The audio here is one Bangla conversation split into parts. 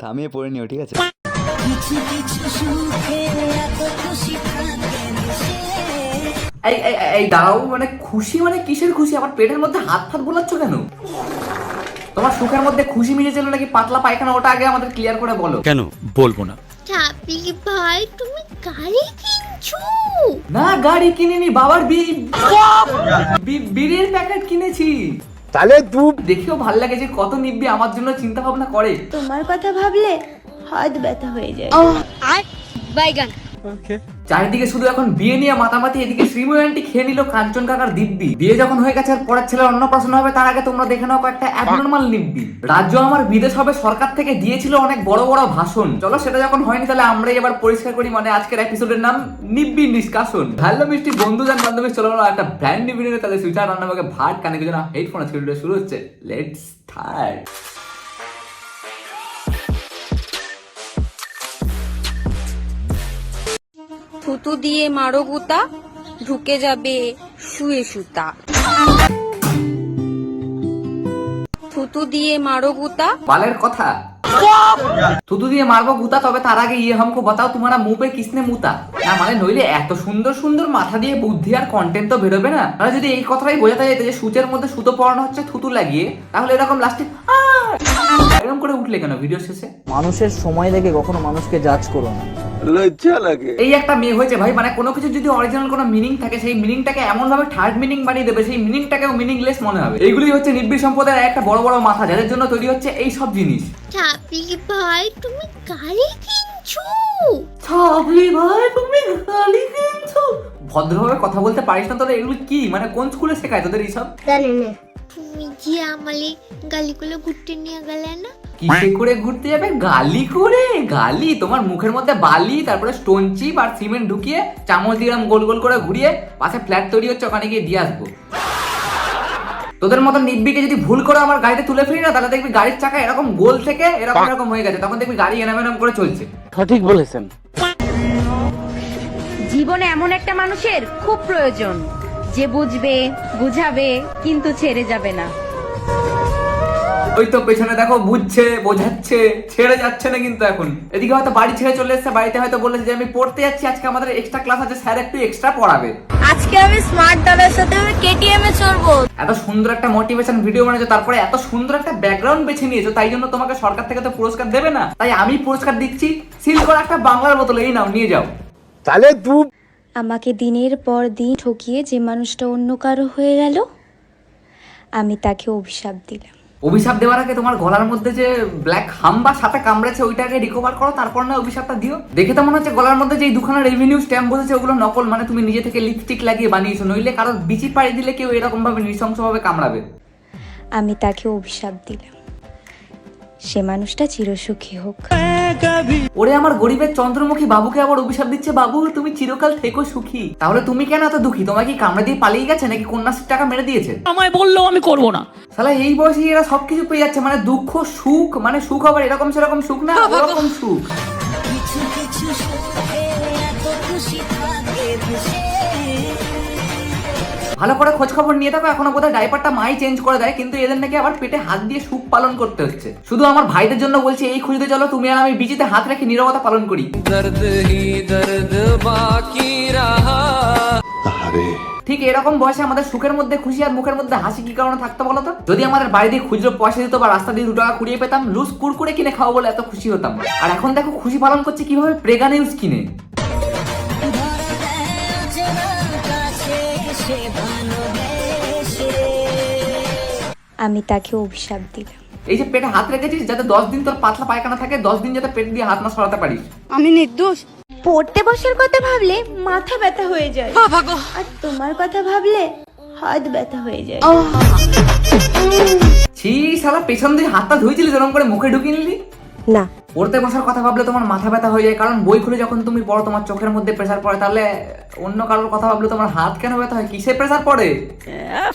থামিয়ে পড়ে নিও ঠিক আছে? এই এই মানে খুশি মানে কিসের খুশি? আবার পেটের মধ্যে হাত ফাত বোলাচ্ছ কেন? তোমার সুখের মধ্যে খুশি মিলেছিল নাকি পাতলা পায়খানা? ওটা আগে আমাদের ক্লিয়ার করে বলো। কেন? বলব না। চাপি ভাই তুমি গাড়ি কিনছো? না গাড়ি কিনিনি বাবার বি বি- বিড়ির প্যাকেট কিনেছি। তাহলে তু দেখেও ভালো লাগে যে কত নিব্বি আমার জন্য চিন্তা ভাবনা করে। তোমার কথা ভাবলে হাত ব্যথা হয়ে যায়। আর বাইগান। চারিদিকে শুধু এখন বিয়ে নিয়ে মাতামাতি, এদিকে শ্রীময় আন্টি খেয়ে নিল কাঞ্চন কাকার দিব্যি। বিয়ে যখন হয়ে গেছে আর পরের ছেলের অন্নপ্রাশন হবে, তার আগে তোমরা দেখে নাও কয়েকটা অ্যাবনর্মাল নিব্বি। রাজ্য আমার বিদেশ হবে সরকার থেকে দিয়েছিল অনেক বড় বড় ভাষণ। চলো সেটা যখন হয়নি তাহলে আমরাই এবার পরিষ্কার করি মানে আজকের এপিসোডের নাম নিব্বি নিষ্কাশন। হ্যালো মিষ্টি বন্ধু যান বান্ধবী, চলো একটা ব্র্যান্ড নিবি নিয়ে তাদের সুইচার রান্না আমাকে ভাট কানে কিছু না হেডফোন আজকে শুরু হচ্ছে। লেটস স্টার্ট থুতু দিয়ে মারো গুতা ঢুকে যাবে শুয়ে সুতা। থুতু দিয়ে মারো গুতা। বালের কথা? থুতু দিয়ে মারবো গুতা তবে তার আগে ইয়ে হামকো বাতাও তোমারা মুখ পে কিসনে মুতা? না মানে নইলে এত সুন্দর সুন্দর মাথা দিয়ে বুদ্ধি আর কন্টেন্ট তো বেরোবে না। তাহলে যদি এই কথাটাই বোঝাতে যেত যে সুচের মধ্যে সুতো পড়ানো হচ্ছে থুতু লাগিয়ে তাহলে এরকম লাস্টে এরকম করে উঠলে কেন ভিডিও শেষে? মানুষের সময় দেখে কখনো মানুষকে জাজ করো না। এই একটা মেয়ে হয়েছে ভাই মানে কোনো কিছু যদি অরিজিনাল কোনো মিনিং থাকে সেই মিনিংটাকে এমন ভাবে থার্ড মিনিং বানিয়ে দেবে সেই মিনিংটাকেও মিনিংলেস মনে হবে। এইগুলি হচ্ছে নিব্বি সম্প্রদায়ের একটা বড় বড় মাথা যাদের জন্য তৈরি হচ্ছে এই সব জিনিস। চাপি ভাই তুমি গাড়ি কিনছো? ছাবলি ভাই তুমি গালি কিনছো? ভদ্রভাবে কথা বলতে পারিস না তোরা এগুলো কি? মানে কোন স্কুলে শেখায় তোদের এইসব? তুমি যে আমালে গালিগুলো ঘুরতে নিয়ে গেলে না কিসে করে ঘুরতে যাবে? গালি করে? গালি? তোমার মুখের মধ্যে বালি তারপরে স্টোন চিপ আর সিমেন্ট ঢুকিয়ে চামচ দিয়ে গোল গোল করে ঘুরিয়ে পাশে ফ্ল্যাট তৈরি হচ্ছে ওখানে গিয়ে দিয়ে আসব। তোদের মতো নিব্বিকে যদি ভুল করে আমার গাড়িতে তুলে ফেলি না তাহলে দেখবি গাড়ির চাকা এরকম গোল থেকে এরকম এরকম হয়ে গেছে তখন দেখবি গাড়ি এনাম এনাম করে চলছে। সঠিক বলেছেন। জীবনে এমন একটা মানুষের খুব প্রয়োজন যে বুঝবে বুঝাবে কিন্তু ছেড়ে যাবে না। ওই তো পেছনে দেখো বুঝছে বোঝাচ্ছে ছেড়ে যাচ্ছে না কিন্তু এখন। এদিকে হয়তো বাড়ি ছেড়ে চলে এসেছে বাড়িতে হয়তো বলেছে যে আমি পড়তে যাচ্ছি আজকে আমাদের এক্সট্রা ক্লাস আছে স্যার একটু এক্সট্রা পড়াবে। আজকে আমি স্মার্ট দাদার সাথে কেটিএম এ চড়বো এত সুন্দর একটা মোটিভেশন ভিডিও বানিয়েছো তারপরে এত সুন্দর একটা ব্যাকগ্রাউন্ড বেছে নিয়েছো তাই জন্য তোমাকে সরকার থেকে তো পুরস্কার দেবে না। তাই আমি পুরস্কার দিচ্ছি সিল করা একটা বাংলার বোতল এই নাও নিয়ে যাও। তাহলে তু আমাকে দিনের পর দিন ঠকিয়ে যে মানুষটা অন্য কারও হয়ে গেল আমি তাকে অভিশাপ দিলাম। অভিশাপ দেওয়ার আগে তোমার গলার মধ্যে যে ব্ল্যাক হাম বা সাথে কামড়েছে, ওইটাকে রিকভার করো, তারপর না অভিশাপটা দিও। দেখে তো মনে হচ্ছে গলার মধ্যে যে দুখানা রেভিনিউ স্ট্যাম্প বসেছে, ওগুলো নকল মানে তুমি নিজে থেকে লিপস্টিক লাগিয়ে বানিয়েছো, নইলে কারও বিচি পাড়ি দিলে কেউ এরকম ভাবে নৃশংসভাবে কামড়াবে। আমি তাকে অভিশাপ দিলাম। সে মানুষটা চিরসুখী হোক। ওরে আমার গরিবের চন্দ্রমুখী বাবুকে আবার অভিশাপ দিচ্ছে বাবু তুমি চিরকাল থেকো সুখী। তাহলে তুমি কেন এত দুঃখী? তোমাকে কি কামড়ে দিয়ে পালিয়ে গেছে নাকি কন্যাশ্রীর টাকা মেরে দিয়েছে? আমায় বলল আমি করব না। শালা এই বয়সে এরা সবকিছু পেয়ে যাচ্ছে মানে দুঃখ সুখ মানে সুখ আবার এরকম সেরকম সুখ না ওরকম সুখ। ভালো করে খোঁজ খবর নিয়ে থাকো এখনও বোধহয় ডাইপারটা মাই চেঞ্জ করে দেয় কিন্তু এদের নাকি আবার পেটে হাত দিয়ে সুখ পালন করতে হচ্ছে। শুধু আমার ভাইদের জন্য বলছি এই খুঁজতে চলো তুমি আর আমি বিচিতে হাত রেখে নীরবতা পালন করি। ঠিক এরকম বয়সে আমাদের সুখের মধ্যে খুশি আর মুখের মধ্যে হাসি কি কারণে থাকতো বলো তো? যদি আমাদের বাড়ি দিয়ে খুচরো পয়সা দিত বা রাস্তা দিয়ে দু টাকা কুড়িয়ে পেতাম লুজ কুড়কুড়ে কিনে খাওয়া বলে এত খুশি হতাম। আর এখন দেখো খুশি পালন করছে কীভাবে? প্রেগা নিউজ কিনে। আমি তাকে অভিশাপ দিলাম। এই যে পেটে হাত রেখেছিস যাতে দশ দিন তোর পাতলা পায়খানা থাকে দশ দিন যাতে পেট দিয়ে হাত না সরাতে পারিস। আমি নির্দোষ। পড়তে বসার কথা ভাবলে মাথা ব্যথা হয়ে যায়। আর তোমার কথা ভাবলে হাত ব্যথা হয়ে যায়। ছি শালা পেছন দিয়ে হাতটা ধুয়েছিলি এরকম করে মুখে ঢুকিয়ে নিলি? না। পড়তে বসার কথা ভাবলে তোমার মাথা ব্যথা হয়ে যায় কারণ বই খুলে যখন তুমি পড়ো তোমার চোখের মধ্যে প্রেসার পড়ে তাহলে অন্য কারোর কথা ভাবলে তোমার হাত কেন ব্যথা হয়? কিসে প্রেসার পড়ে?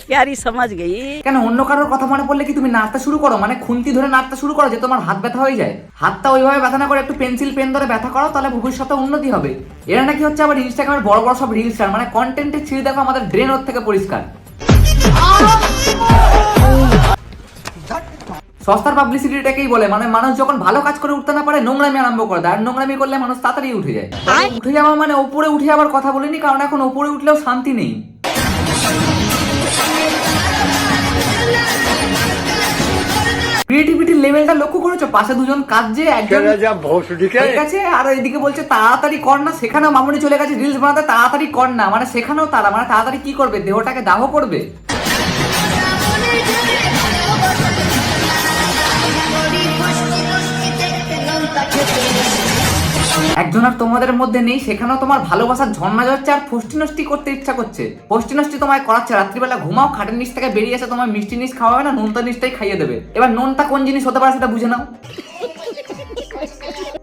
প্যারি সমাজ গই কেন অন্য কারোর কথা মনে পড়লে কি তুমি নাচতে শুরু করো? মানে খুন্তি ধরে নাচতে শুরু করো যে তোমার হাত ব্যথা হয়ে যায়। হাতটা ওইভাবে ব্যথা না করে একটু পেন্সিল পেন ধরে ব্যথা করো তাহলে ভবিষ্যতে উন্নতি হবে। এরা নাকি হচ্ছে আবার ইনস্টাগ্রামের বড় বড় সব রিল স্টার মানে কন্টেন্টের ছিঁড়ে দেখো আমাদের ড্রেন ওর থেকে পরিষ্কার। সস্তার পাবলিসিটিটাকেই বলে মানে মানুষ যখন ভালো কাজ করে উঠতে না পারে নোংরামি আরম্ভ করে দেয়। আর নোংরামি করলে মানুষ তাড়াতাড়ি উঠে যায়। উঠে যাওয়া মানে ওপরে উঠে আবার কথা বলিনি কারণ এখন ওপরে উঠলেও শান্তি নেই। ক্রিয়েটিভিটির লেভেলটা লক্ষ্য করেছ? পাশে দুজন কাঁদছে একজন ঠিক আছে আর এদিকে বলছে তাড়াতাড়ি কর না সেখানেও মামুনি চলে গেছে রিলস বানাতে তাড়াতাড়ি কর না। মানে সেখানেও তারা মানে তাড়াতাড়ি কি করবে? দেহটাকে দাহ করবে? একজন আর তোমাদের মধ্যে নেই, সেখানেও তোমার ভালোবাসার ঝর্ণা যাচ্ছে আর ফষ্টি করতে ইচ্ছা করছে। ফষ্টি তোমায় করাচ্ছে, রাত্রিবেলা ঘুমাও, খাটের নিচ থেকে বেরিয়ে এসে তোমার মিষ্টি নিচ খাওয়াবে না নোনতা নিচটাই খাইয়ে দেবে। এবার নোনতা কোন জিনিস হতে পারে সেটা বুঝে নাও।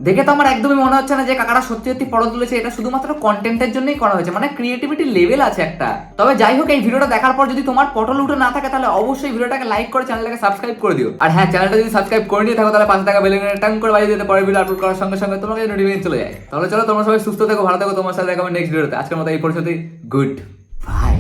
দেখে তো আমার একদমই মনে হচ্ছে না যে কাকারা সত্যি সত্যি পড়ো তুলেছে। এটা শুধুমাত্র কন্টেন্টের জন্যই করা হয়েছে। মানে ক্রিয়েটিভিটি লেভেল আছে একটা। তবে যাই হোক, এই ভিডিওটা দেখার পর যদি তোমার পটল উঠে না থাকে, তাহলে অবশ্যই ভিডিওটাকে লাইক করে চ্যানেলটাকে সাবস্ক্রাইব করে দিও। আর হ্যাঁ চ্যানেলটা যদি সাবস্ক্রাইব করে নিয়ে থাকো, তাহলে পাশে থাকা বেল টাং করে বাজিয়ে দিতে। পরের ভিডিও আপলোড করার সঙ্গে সঙ্গে তোমাকে নোটিফিকেশন চলে যায়। তাহলে চলো, তোমরা সবাই সুস্থ থাকো, ভালো থাকো, তোমার সাথে দেখা নেক্সট ভিডিওতে আজকের মতো এই পরিস্থিতি গুড বাই